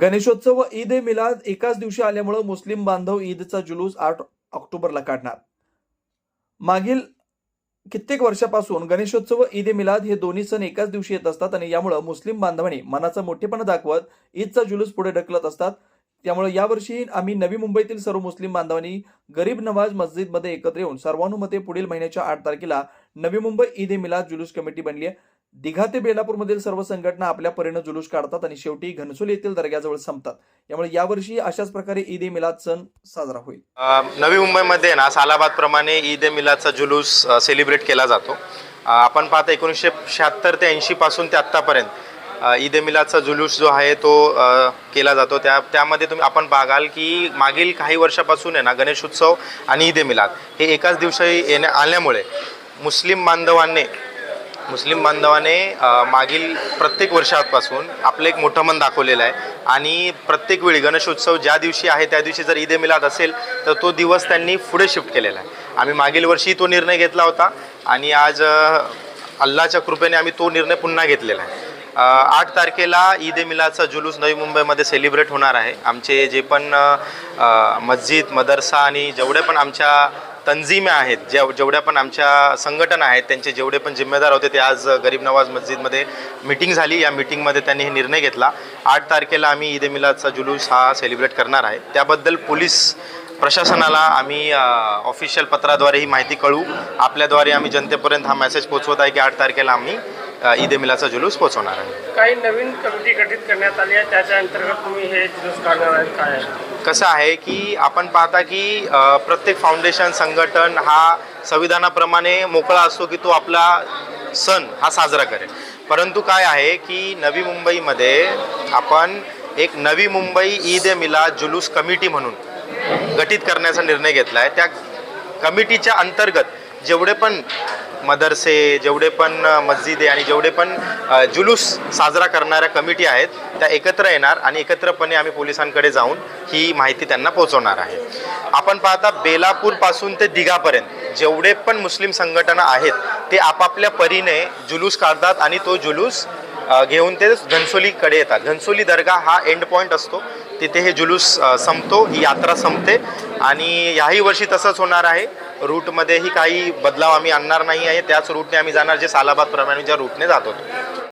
गणेशोत्सव व ईद ए मिलाद एकाच दिवशी आल्यामुळं मुस्लिम बांधव ईदचा जुलूस आठ ऑक्टोबरला काढणार. मागील कित्येक वर्षापासून गणेशोत्सव व ईद ए मिलाद हे दोन्ही सण एकाच दिवशी येत असतात आणि यामुळं मुस्लिम बांधवांनी मनाचा मोठेपणा दाखवत ईदचा जुलूस पुढे ढकलत असतात. त्यामुळे यावर्षी आम्ही नवी मुंबईतील सर्व मुस्लिम बांधवांनी गरीब नवाज मस्जिदमध्ये एकत्र येऊन सर्वानुमते पुढील महिन्याच्या आठ तारखेला नवी मुंबई ईद ए मिलाद जुलूस कमिटी बनली आहे. दिघा ते बेलापूरमधील सर्व संघटना आपल्या परीनं जुलूस काढतात आणि शेवटी घनसोली येथील दर्ग्याजवळ संपतात. त्यामुळे यावर्षी अशाच प्रकारे ईद ए मिलाद सण साजरा होईल. नवी मुंबईमध्ये ना सालाबादप्रमाणे ईद ए मिलादचा जुलूस सेलिब्रेट केला जातो. आपण पाहता एकोणीसशे शहात्तर ते ऐंशीपासून ते आत्तापर्यंत ईद ए मिलादचा जुलूस जो आहे तो केला जातो. त्या त्यामध्ये तुम्ही आपण बघाल की मागील काही वर्षापासून आहे ना गणेश उत्सव आणि ईद ए मिलाद हे एकाच दिवशी येण्या आल्यामुळे मुस्लिम बांधवांनी मुस्लिम बांधवाने मागील प्रत्येक वर्षापासून आपलं एक मोठं मन दाखवलेलं आहे. आणि प्रत्येक वेळी गणेशोत्सव ज्या दिवशी आहे त्या दिवशी जर ईद ए मिलाद असेल तर तो दिवस त्यांनी पुढे शिफ्ट केलेला आहे. आम्ही मागील वर्षी तो निर्णय घेतला होता आणि आज अल्लाच्या कृपेने आम्ही तो निर्णय पुन्हा घेतलेला आहे. आठ तारखेला ईद ए मिलादचा जुलूस नवी मुंबईमध्ये सेलिब्रेट होणार आहे. आमचे जे पण मस्जिद मदरसा आणि जेवढे पण आमच्या तंजीम आहेत. ज्या जेवढ्या पण आमच्या संघटना आहेत त्यांचे जेवढे पण जिम्मेदार होते ते आज गरीब नवाज मस्जिदमध्ये मिटिंग झाली. या मिटिंगमध्ये त्यांनी हे निर्णय घेतला. आठ तारखेला आम्ही ईद ए मिलादचा जुलूस हा सेलिब्रेट करणार आहे. त्याबद्दल पोलीस प्रशासनाला आम्ही ऑफिशियल पत्राद्वारे ही माहिती कळू. आपल्याद्वारे आम्ही जनतेपर्यंत हा मेसेज पोचवत आहे की आठ तारखेला आम्ही ईद ए मिलादचा जुलूस पोहोचवणार आहे. काही नवीन कमिटी गठीत करण्यात आली आहे त्याच्या अंतर्गत तुम्ही हे जुलूस काढणार आहेत काय आहे? कसं आहे की आपण पाहता की अ, प्रत्येक फाउंडेशन संघटन हा संविधानाप्रमाणे मोकळा असतो की तो आपला सण हा साजरा करेल. परंतु काय आहे की नवी मुंबईमध्ये आपण एक नवी मुंबई ईद ए मिलाद जुलूस कमिटी म्हणून गठीत करण्याचा निर्णय घेतला आहे. त्या कमिटीच्या अंतर्गत जेवढे पण मदरसे जेवढे पण मस्जिदे आणि जेवढे पण जुलूस साजरा करणाऱ्या कमिटी आहेत त्या एकत्र येणार आणि एकत्रपणे आम्ही पोलिसांकडे जाऊन ही माहिती त्यांना पोहोचवणार आहे. आपण पाहता बेलापूरपासून ते दिघापर्यंत जेवढे पण मुस्लिम संघटना आहेत ते आपापल्या परीने जुलूस काढतात आणि तो जुलूस घेऊन ते घनसोलीकडे येतात. घनसोली दर्गा हा एंड पॉईंट असतो. तिथे हे जुलूस संपतो ही यात्रा संपते आणि याही वर्षी तसंच होणार आहे. रूटमध्येही काही बदलाव आम्ही आणणार नाही आहे. त्याच रूटने आम्ही जाणार जे सालाबादप्रमाणे ज्या रूटने जात होतो.